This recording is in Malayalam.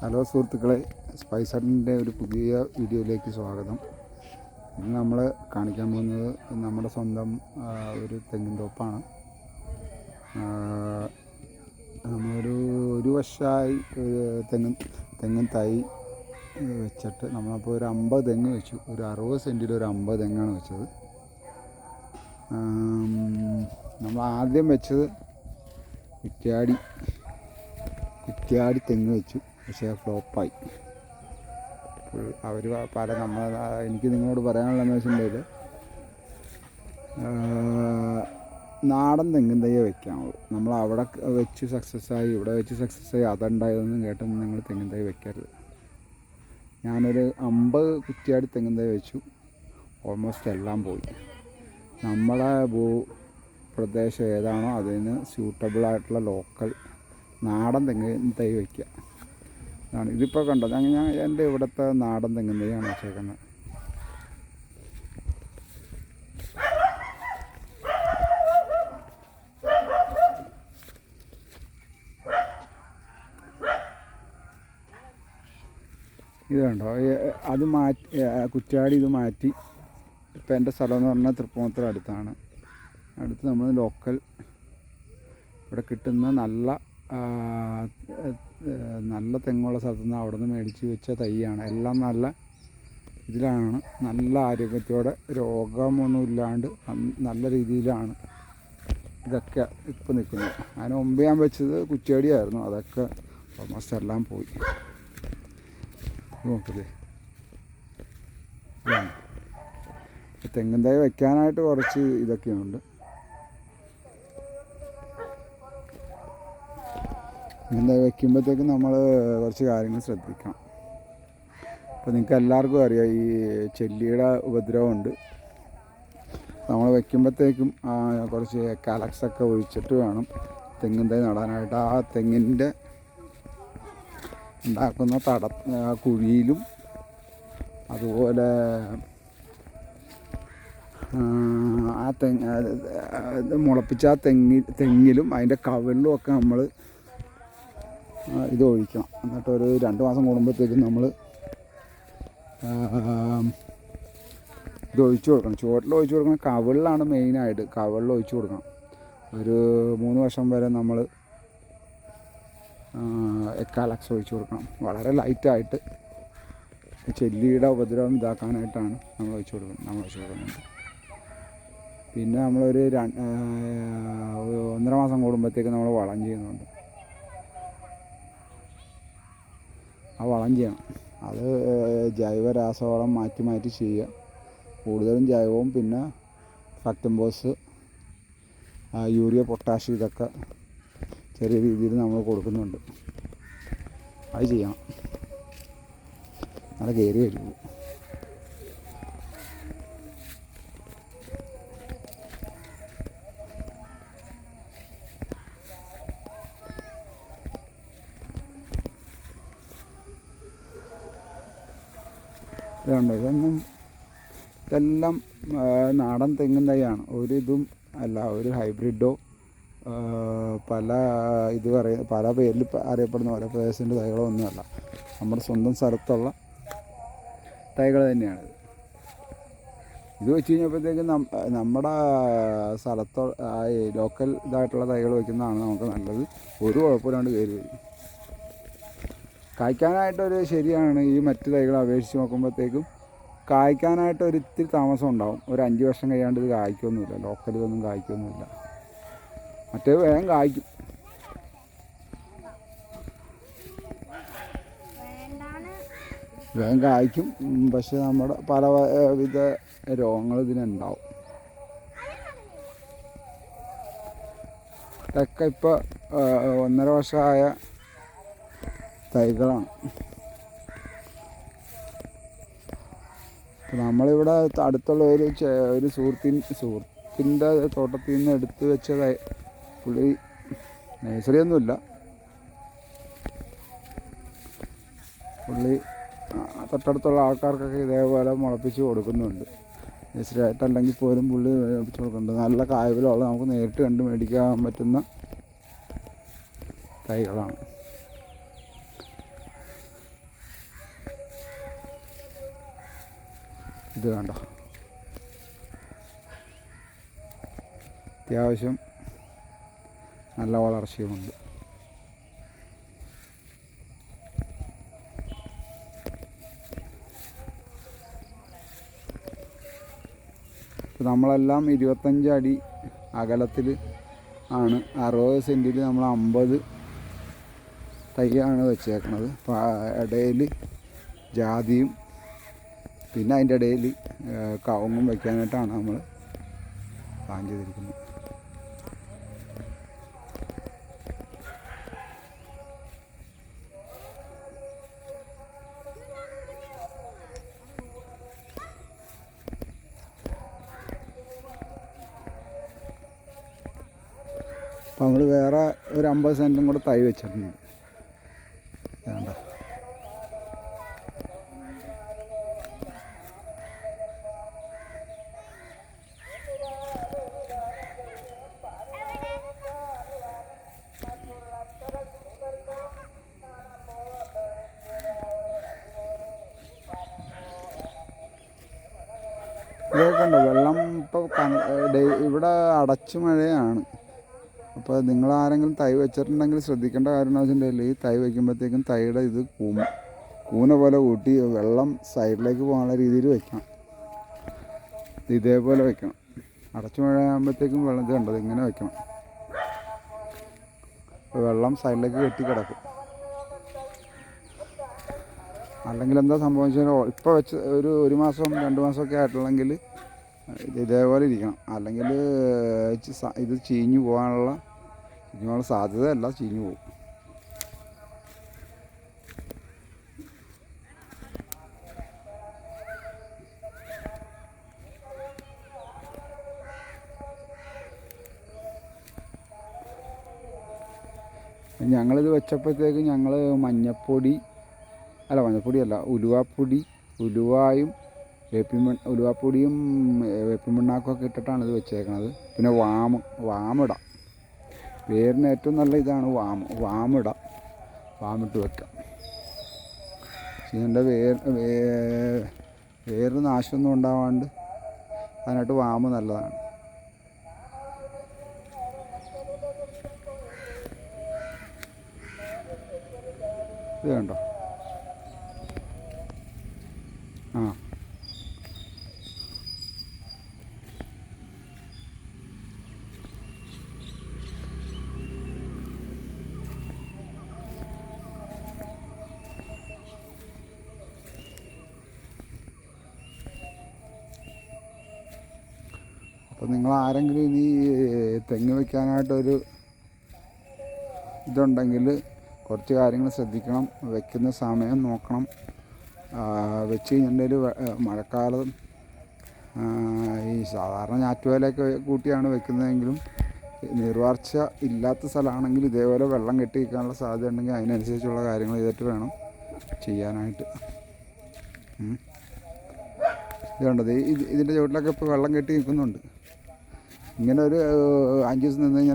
ഹലോ സുഹൃത്തുക്കളെ സ്പൈസ് ഹട്ടിന്റെ ഒരു പുതിയ വീഡിയോയിലേക്ക് സ്വാഗതം. ഇന്ന് നമ്മൾ കാണിക്കാൻ പോകുന്നത് നമ്മുടെ സ്വന്തം ഒരു തെങ്ങിൻ തോപ്പാണ്. നമ്മളൊരു ഒരു വർഷമായി തെങ്ങും തെങ്ങും തൈ വെച്ചിട്ട് നമ്മളപ്പോൾ ഒരു അമ്പത് തെങ്ങ് വെച്ചു. ഒരു അറുപത് സെന്റിൽ ഒരു അമ്പത് തെങ്ങാണ് വെച്ചത്. നമ്മൾ ആദ്യം വെച്ചത് കുറ്റ്യാടി കുറ്റ്യാടി തെങ്ങ് വെച്ചു. പക്ഷേ ഫ്ലോപ്പായി. അവർ പല നമ്മൾ എനിക്ക് നിങ്ങളോട് പറയാനുള്ള വെച്ചിട്ടുണ്ടെങ്കിൽ നാടൻ തെങ്ങിൻ തയ്യേ വെക്കാമുള്ളൂ നമ്മൾ അവിടെ വെച്ച് സക്സസ് ആയി ഇവിടെ വെച്ച് സക്സസ് ആയി അതുണ്ടായതൊന്നും കേട്ടൊന്നും നിങ്ങൾ തെങ്ങിൻ തൈ വെക്കരുത്. ഞാനൊരു അമ്പത് കുറ്റിയാടി തെങ്ങിൻ തൈ വെച്ചു. ഓൾമോസ്റ്റ് എല്ലാം പോയി. നമ്മളെ ഭൂ പ്രദേശം ഏതാണോ അതിന് സ്യൂട്ടബിളായിട്ടുള്ള ലോക്കൽ നാടൻ തെങ്ങിൻ തൈ വയ്ക്കുക അതാണ് ഇതിപ്പോൾ കണ്ടത് അങ്ങനെ ഞാൻ എന്റെ ഇവിടുത്തെ നാടൻ തെങ്ങുന്നതാണ് വെച്ചേക്കുന്നത്. ഇത് കണ്ടോ? അത് മാറ്റി കുറ്റാടി ഇത് മാറ്റി. ഇപ്പം എന്റെ സ്ഥലം എന്ന് പറഞ്ഞാൽ തൃപ്പൂണിത്തുറ അടുത്താണ്. അടുത്ത് നമ്മൾ ലോക്കൽ ഇവിടെ കിട്ടുന്ന നല്ല നല്ല തെങ്ങുള്ള സ്ഥലത്തു നിന്ന് അവിടെ നിന്ന് മേടിച്ച് വെച്ച തൈയാണ്. എല്ലാം നല്ല ഇതിലാണ്. നല്ല ആരോഗ്യത്തോടെ രോഗമൊന്നും ഇല്ലാണ്ട് നല്ല രീതിയിലാണ് ഇതൊക്കെ ഇപ്പം നിൽക്കുന്നത്. അതിന് മുമ്പ് ഞാൻ വെച്ചത് കുച്ചേടിയായിരുന്നു അതൊക്കെ ഓൾമോസ്റ്റ് എല്ലാം പോയി. നോക്കില്ലേ തെങ്ങിൻ തൈ വെക്കാനായിട്ട് കുറച്ച് ഇതൊക്കെയുണ്ട്. തെങ്ങിൻ വയ്ക്കുമ്പോഴത്തേക്കും നമ്മൾ കുറച്ച് കാര്യങ്ങൾ ശ്രദ്ധിക്കണം. അപ്പോൾ നിങ്ങൾക്ക് എല്ലാവർക്കും അറിയാം ഈ ചെല്ലിയുടെ ഉപദ്രവമുണ്ട്. നമ്മൾ വെക്കുമ്പോഴത്തേക്കും ആ, കുറച്ച് കലക്സൊക്കെ ഒഴിച്ചിട്ട് വേണം തെങ്ങിൻ തൈ നടാനായിട്ട്. ആ തെങ്ങിന്റെ ഉണ്ടാക്കുന്ന തട കുഴിയിലും അതുപോലെ ആ, തെങ്ങ് മുളപ്പിച്ച ആ തെങ്ങി തെങ്ങിലും അതിന്റെ കവിളിലും ഒക്കെ നമ്മൾ ഇത് ഒഴിക്കണം. എന്നിട്ട് ഒരു രണ്ട് മാസം കൂടുമ്പോഴത്തേക്കും നമ്മൾ ഇത് ഒഴിച്ചു കൊടുക്കണം. ചുവട്ടിൽ ഒഴിച്ചു കൊടുക്കണം കവിളിലാണ് മെയിനായിട്ട് കവിളിൽ ഒഴിച്ചു കൊടുക്കണം. ഒരു മൂന്ന് വർഷം വരെ നമ്മൾ എക്കാലക്സ് ഒഴിച്ചു കൊടുക്കണം. വളരെ ലൈറ്റായിട്ട് ചെല്ലിയുടെ ഉപദ്രവം ഇതാക്കാനായിട്ടാണ് നമ്മൾ ഒഴിച്ചു കൊടുക്കുന്നത്. നമ്മൾ ഒഴിച്ചു കൊടുക്കുന്നത്. പിന്നെ നമ്മളൊരു ഒന്നര മാസം കൂടുമ്പോഴത്തേക്ക് നമ്മൾ വളം ചെയ്യുന്നുണ്ട്. ആ വളം ചെയ്യണം. അത് ജൈവ രാസവളം മാറ്റി മാറ്റി ചെയ്യുക. കൂടുതലും ജൈവവും പിന്നെ ഫക്ടംബോസ് യൂറിയ പൊട്ടാഷ് ഇതൊക്കെ ചെറിയ രീതിയിൽ നമ്മൾ കൊടുക്കുന്നുണ്ട്. അത് ചെയ്യണം. നല്ല കയറി വരുള്ളൂ ഇതുണ്ട്. ഇതൊന്നും ഇതെല്ലാം നാടൻ തെങ്ങിൻ തൈയാണ്. ഒരു ഇതും അല്ല ഒരു ഹൈബ്രിഡോ പല ഇത് പറയ പല പേരിൽ അറിയപ്പെടുന്ന പല പ്രദേശത്തിന്റെ തൈകളോ ഒന്നുമല്ല. നമ്മുടെ സ്വന്തം സ്ഥലത്തുള്ള തൈകൾ തന്നെയാണ്. ഇത് വെച്ച് കഴിഞ്ഞപ്പോഴത്തേക്കും നമ്മുടെ സ്ഥലത്തോ ലോക്കൽ ഇതായിട്ടുള്ള തൈകൾ വയ്ക്കുന്നതാണ് നമുക്ക് നല്ലത്. ഒരു കുഴപ്പമില്ലാണ്ട് കയറി വരും. കായ്ക്കാനായിട്ടൊരു ശരിയാണ് ഈ മറ്റു തൈകൾ അപേക്ഷിച്ച് നോക്കുമ്പോഴത്തേക്കും കായ്ക്കാനായിട്ട് ഒരു ഇത്തിരി താമസം ഉണ്ടാവും. ഒരു അഞ്ച് വർഷം കഴിയാണ്ട് ഇത് കായ്ക്കൊന്നുമില്ല. ലോക്കലിതൊന്നും കായ്ക്കൊന്നുമില്ല. മറ്റേ വേഗം കായ്ക്കും. വേഗം കായ്ക്കും. പക്ഷെ നമ്മുടെ പല വ- ഏ, വിധ രോഗങ്ങൾ ഇതിനുണ്ടാവും. ഇതൊക്കെ ഇപ്പോൾ ഒന്നര വർഷമായ തൈകളാണ്. നമ്മളിവിടെ അടുത്തുള്ള ഒരു ഒരു സുഹൃത്തിൻ സുഹൃത്തിന്റെ തോട്ടത്തിൽ നിന്ന് എടുത്തു വെച്ച തൈ പുള്ളി നഴ്സറി ഒന്നുമില്ല. പുള്ളി തൊട്ടടുത്തുള്ള ആൾക്കാർക്കൊക്കെ ഇതേപോലെ മുളപ്പിച്ച് കൊടുക്കുന്നുണ്ട്. നഴ്സറി ആയിട്ടല്ലെങ്കിൽ പോലും പുള്ളി മുളപ്പിച്ച് കൊടുക്കുന്നുണ്ട്. നല്ല കായവിലുള്ള നമുക്ക് നേരിട്ട് കണ്ട് മേടിക്കാൻ പറ്റുന്ന തൈകളാണ്. ഇത് കണ്ടോ? അത്യാവശ്യം നല്ല വളർച്ചയുമുണ്ട്. നമ്മളെല്ലാം ഇരുപത്തഞ്ച് അടി അകലത്തിൽ ആണ്. അറുപത് സെന്റിൽ നമ്മൾ അമ്പത് തൈയാണ് വെച്ചേക്കുന്നത് ഇടയിൽ ജാതിയും പിന്നെ അതിന്റെ ഇടയിൽ കവുങ്ങും വയ്ക്കാനായിട്ടാണ് നമ്മൾ പ്ലാൻ ചെയ്തിരിക്കുന്നത്. അപ്പം നമ്മൾ വേറെ ഒരു അമ്പത് സെന്റും കൂടെ തൈ വെച്ചിട്ടുണ്ട്. വേണ്ട ഇതൊക്കെ ഉണ്ടോ. വെള്ളം ഇപ്പോൾ ഇവിടെ അടച്ചു മഴയാണ്. അപ്പോൾ നിങ്ങൾ ആരെങ്കിലും തൈ വെച്ചിട്ടുണ്ടെങ്കിൽ ശ്രദ്ധിക്കേണ്ട കാര്യം എന്ന് വെച്ചിട്ടുണ്ടെങ്കിൽ ഈ തൈ വയ്ക്കുമ്പോഴത്തേക്കും തൈയുടെ ഇത് കൂമ കൂന പോലെ കൂട്ടി വെള്ളം സൈഡിലേക്ക് പോകാനുള്ള രീതിയിൽ വെക്കണം. ഇത് ഇതേപോലെ വെക്കണം. അടച്ചു മഴ ആകുമ്പോഴത്തേക്കും വെള്ളം ഇത് കണ്ടത് ഇങ്ങനെ വെക്കണം. വെള്ളം സൈഡിലേക്ക് കെട്ടി കിടക്കും. അല്ലെങ്കിൽ എന്താ സംഭവിച്ചാൽ ഇപ്പോൾ വെച്ച് ഒരു ഒരു മാസം രണ്ട് മാസമൊക്കെ ആയിട്ടുള്ളെങ്കിൽ ഇത് ഇതേപോലെ ഇരിക്കണം. അല്ലെങ്കിൽ ഇത് ചീഞ്ഞു പോകാനുള്ള ചീഞ്ഞു സാധ്യതയല്ല ചീഞ്ഞു പോകും. ഞങ്ങളിത് വെച്ചപ്പോഴത്തേക്ക് ഞങ്ങൾ മഞ്ഞപ്പൊടി അല്ല മഞ്ഞൾപ്പൊടിയല്ല ഉലുവാപ്പൊടി ഉലുവായും വേപ്പിൻ ഉലുവാപ്പൊടിയും വേപ്പിൻ ഒക്കെ ഇട്ടിട്ടാണ് ഇത് വെച്ചേക്കണത്. പിന്നെ വാമ വാമിടാം. വേരിന് ഏറ്റവും നല്ല ഇതാണ് വാമ വാമിടാം. വാമിട്ട് വെക്കാം. ഇതിന്റെ വേർ വേ- വേരിന് നാശമൊന്നും ഉണ്ടാവാണ്ട് അതിനായിട്ട് വാമ നല്ലതാണ്. ഇത് കണ്ടോ? ആ. അപ്പോൾ നിങ്ങൾ ആരെങ്കിലും ഇനി തെങ്ങ് വയ്ക്കാനായിട്ടൊരു ഇതുണ്ടെങ്കിൽ കുറച്ച് കാര്യങ്ങൾ ശ്രദ്ധിക്കണം വയ്ക്കുന്ന സമയം നോക്കണം. വെച്ച് കഴിഞ്ഞിട്ടുണ്ടെങ്കിൽ മഴക്കാലം ഈ സാധാരണ ഞാറ്റുവേലയൊക്കെ കൂട്ടിയാണ് വെക്കുന്നതെങ്കിലും നീർവാർച്ച ഇല്ലാത്ത സ്ഥലമാണെങ്കിൽ ഇതേപോലെ വെള്ളം കെട്ടി നിൽക്കാനുള്ള സാധ്യത ഉണ്ടെങ്കിൽ അതിനനുസരിച്ചുള്ള കാര്യങ്ങൾ ചെയ്തിട്ട് വേണം ചെയ്യാനായിട്ട്. ഇതുണ്ടത് ഇത് ഇതിന്റെ ചുവട്ടിലൊക്കെ ഇപ്പോൾ വെള്ളം കെട്ടി നിൽക്കുന്നുണ്ട്. ഇങ്ങനെ ഒരു അഞ്ച് ദിവസം നിന്ന് കഴിഞ്ഞാൽ